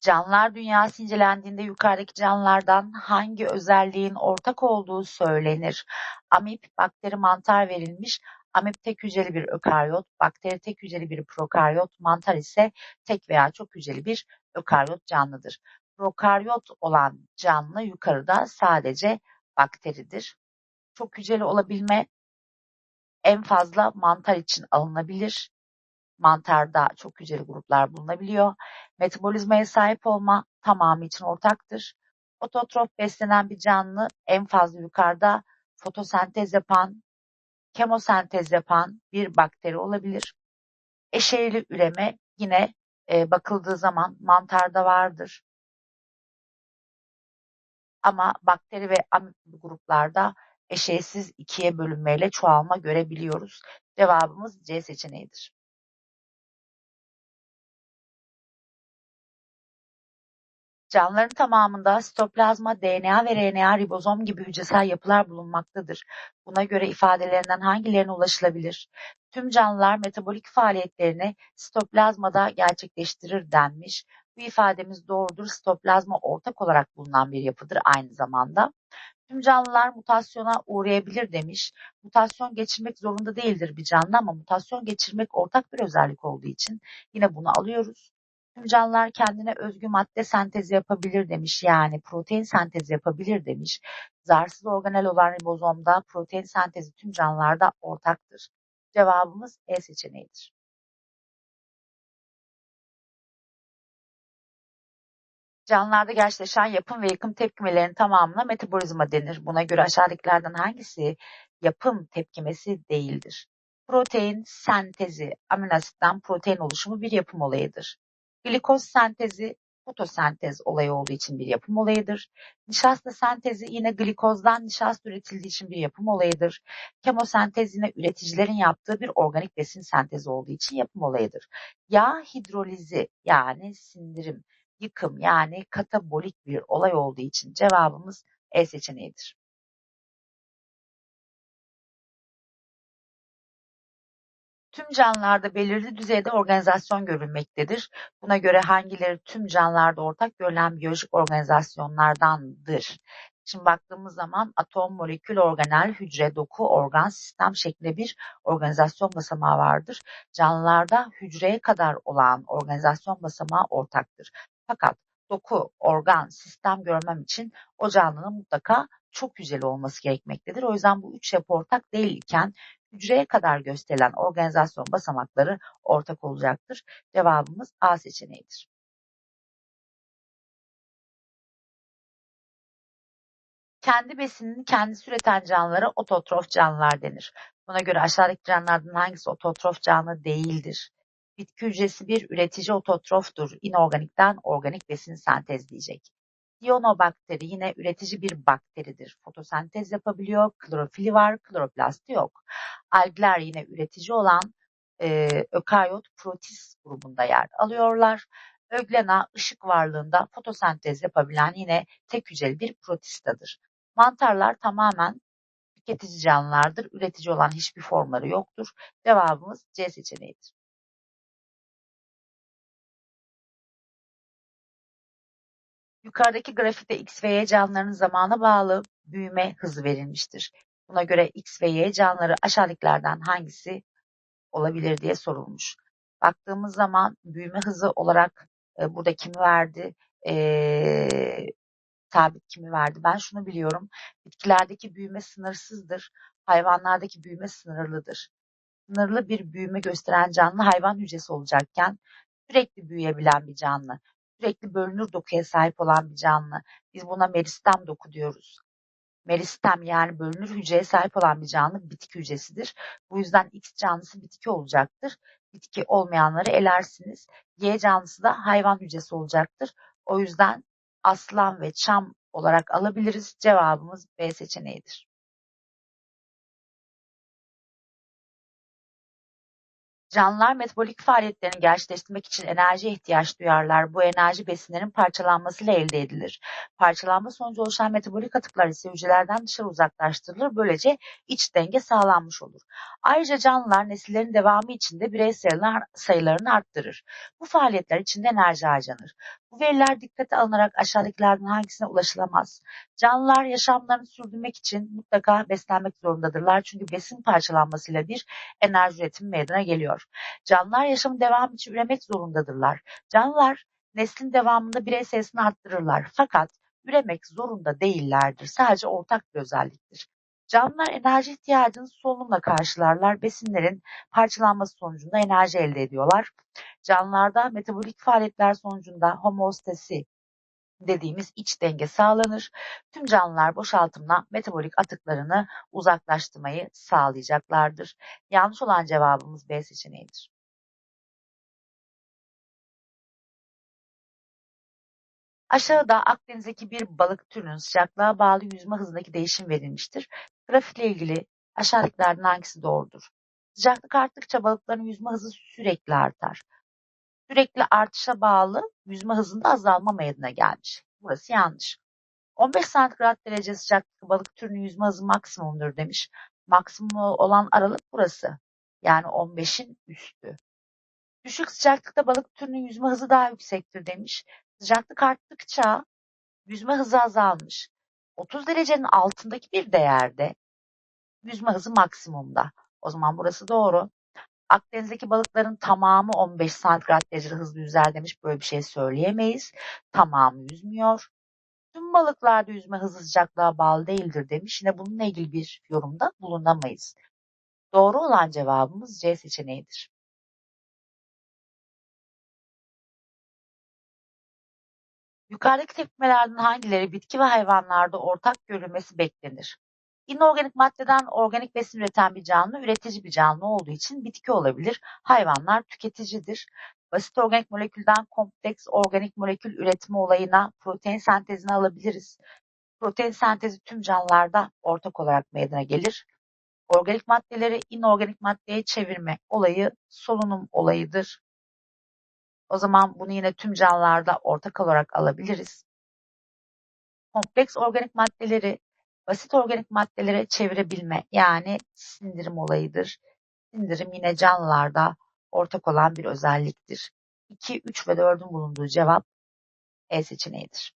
Canlılar dünyası incelendiğinde yukarıdaki canlılardan hangi özelliğin ortak olduğu söylenir? Amip, bakteri, mantar verilmiş. Amip tek hücreli bir ökaryot, bakteri tek hücreli bir prokaryot, mantar ise tek veya çok hücreli bir ökaryot canlıdır. Prokaryot olan canlı yukarıda sadece bakteridir. Çok hücreli olabilme en fazla mantar için alınabilir mantarda çok hücreli gruplar bulunabiliyor. Metabolizmaya sahip olma tamamı için ortaktır. Ototrof beslenen bir canlı en fazla yukarıda fotosentez yapan, kemosentez yapan bir bakteri olabilir. Eşeğli üreme yine e, bakıldığı zaman mantarda vardır. Ama bakteri ve amip gruplarda eşeğsiz ikiye bölünmeyle çoğalma görebiliyoruz. Cevabımız C seçeneğidir. Canlıların tamamında sitoplazma, DNA ve RNA, ribozom gibi hücresel yapılar bulunmaktadır. Buna göre ifadelerinden hangilerine ulaşılabilir? Tüm canlılar metabolik faaliyetlerini sitoplazmada gerçekleştirir denmiş. Bu ifademiz doğrudur. Sitoplazma ortak olarak bulunan bir yapıdır aynı zamanda. Tüm canlılar mutasyona uğrayabilir demiş. Mutasyon geçirmek zorunda değildir bir canlı ama mutasyon geçirmek ortak bir özellik olduğu için yine bunu alıyoruz. Tüm canlılar kendine özgü madde sentezi yapabilir demiş. Yani protein sentezi yapabilir demiş. Zarsız organel olan ribozomda protein sentezi tüm canlılarda ortaktır. Cevabımız E seçeneğidir. Canlılarda gerçekleşen yapım ve yıkım tepkimelerinin tamamına metabolizma denir. Buna göre aşağıdakilerden hangisi yapım tepkimesi değildir? Protein sentezi, amino asitten protein oluşumu bir yapım olayıdır. Glikoz sentezi fotosentez olayı olduğu için bir yapım olayıdır. Nişasta sentezi yine glikozdan nişasta üretildiği için bir yapım olayıdır. Kemosentez yine üreticilerin yaptığı bir organik besin sentezi olduğu için yapım olayıdır. Yağ hidrolizi yani sindirim, yıkım yani katabolik bir olay olduğu için cevabımız E seçeneğidir. Tüm canlılarda belirli düzeyde organizasyon görülmektedir. Buna göre hangileri tüm canlılarda ortak görülen biyolojik organizasyonlardandır? Şimdi baktığımız zaman atom, molekül, organel, hücre, doku, organ, sistem şeklinde bir organizasyon basamağı vardır. Canlılarda hücreye kadar olan organizasyon basamağı ortaktır. Fakat doku, organ, sistem görmem için o canlının mutlaka çok hücreli olması gerekmektedir. O yüzden bu üç yapı ortak değil iken hücreye kadar gösterilen organizasyon basamakları ortak olacaktır. Cevabımız A seçeneğidir. Kendi besinini kendisi üreten canlılara ototrof canlılar denir. Buna göre aşağıdaki canlılardan hangisi ototrof canlı değildir? Bitki hücresi bir üretici ototroftur. İnorganikten organik besin sentezleyecek. Sianobakteri yine üretici bir bakteridir. Fotosentez yapabiliyor, klorofili var, kloroplastı yok. Algler yine üretici olan e, ökaryot protist grubunda yer alıyorlar. Öglena ışık varlığında fotosentez yapabilen yine tek hücreli bir protistadır. Mantarlar tamamen tüketici canlılardır. Üretici olan hiçbir formları yoktur. Cevabımız C seçeneğidir. Yukarıdaki grafikte X ve Y canlılarının zamana bağlı büyüme hızı verilmiştir. Buna göre X ve Y canlıları aşağıdakilerden hangisi olabilir diye sorulmuş. Baktığımız zaman büyüme hızı olarak e, burada kimi verdi? E, sabit kimi verdi? Ben şunu biliyorum. Bitkilerdeki büyüme sınırsızdır. Hayvanlardaki büyüme sınırlıdır. Sınırlı bir büyüme gösteren canlı hayvan hücresi olacakken sürekli büyüyebilen bir canlı sürekli bölünür dokuya sahip olan bir canlı. Biz buna meristem doku diyoruz. Meristem yani bölünür hücreye sahip olan bir canlı bitki hücresidir. Bu yüzden X canlısı bitki olacaktır. Bitki olmayanları elersiniz. Y canlısı da hayvan hücresi olacaktır. O yüzden aslan ve çam olarak alabiliriz. Cevabımız B seçeneğidir. Canlılar metabolik faaliyetlerini gerçekleştirmek için enerjiye ihtiyaç duyarlar. Bu enerji besinlerin parçalanmasıyla elde edilir. Parçalanma sonucu oluşan metabolik atıklar ise hücrelerden dışarı uzaklaştırılır. Böylece iç denge sağlanmış olur. Ayrıca canlılar nesillerin devamı için de birey sayılarını arttırır. Bu faaliyetler içinde enerji harcanır. Bu veriler dikkate alınarak aşağıdakilerden hangisine ulaşılamaz? Canlılar yaşamlarını sürdürmek için mutlaka beslenmek zorundadırlar. Çünkü besin parçalanmasıyla bir enerji üretimi meydana geliyor. Canlılar yaşamın devamı için üremek zorundadırlar. Canlılar neslin devamında birey sayısını arttırırlar. Fakat üremek zorunda değillerdir. Sadece ortak bir özelliktir. Canlılar enerji ihtiyacını solunumla karşılarlar. Besinlerin parçalanması sonucunda enerji elde ediyorlar. Canlılarda metabolik faaliyetler sonucunda homeostasi dediğimiz iç denge sağlanır. Tüm canlılar boşaltımla metabolik atıklarını uzaklaştırmayı sağlayacaklardır. Yanlış olan cevabımız B seçeneğidir. Aşağıda Akdeniz'deki bir balık türünün sıcaklığa bağlı yüzme hızındaki değişim verilmiştir. Grafikle ilgili aşağıdakilerden hangisi doğrudur? Sıcaklık arttıkça balıkların yüzme hızı sürekli artar. Sürekli artışa bağlı yüzme hızında azalma meydana gelmiş. Burası yanlış. 15 santigrat derece sıcaklıkta balık türünün yüzme hızı maksimumdur demiş. Maksimum olan aralık burası. Yani 15'in üstü. Düşük sıcaklıkta balık türünün yüzme hızı daha yüksektir demiş. Sıcaklık arttıkça yüzme hızı azalmış. 30 derecenin altındaki bir değerde yüzme hızı maksimumda. O zaman burası doğru. Akdeniz'deki balıkların tamamı 15 santigrat derecede hızlı yüzer demiş. Böyle bir şey söyleyemeyiz. Tamamı yüzmüyor. Tüm balıklarda yüzme hızı sıcaklığa bağlı değildir demiş. Yine bununla ilgili bir yorumda bulunamayız. Doğru olan cevabımız C seçeneğidir. Yukarıdaki tepkimelerden hangileri bitki ve hayvanlarda ortak görülmesi beklenir? İnorganik maddeden organik besin üreten bir canlı üretici bir canlı olduğu için bitki olabilir. Hayvanlar tüketicidir. Basit organik molekülden kompleks organik molekül üretimi olayına protein sentezini alabiliriz. Protein sentezi tüm canlılarda ortak olarak meydana gelir. Organik maddeleri inorganik maddeye çevirme olayı solunum olayıdır. O zaman bunu yine tüm canlılarda ortak olarak alabiliriz. Kompleks organik maddeleri basit organik maddelere çevirebilme yani sindirim olayıdır. Sindirim yine canlılarda ortak olan bir özelliktir. 2, 3 ve 4'ün bulunduğu cevap E seçeneğidir.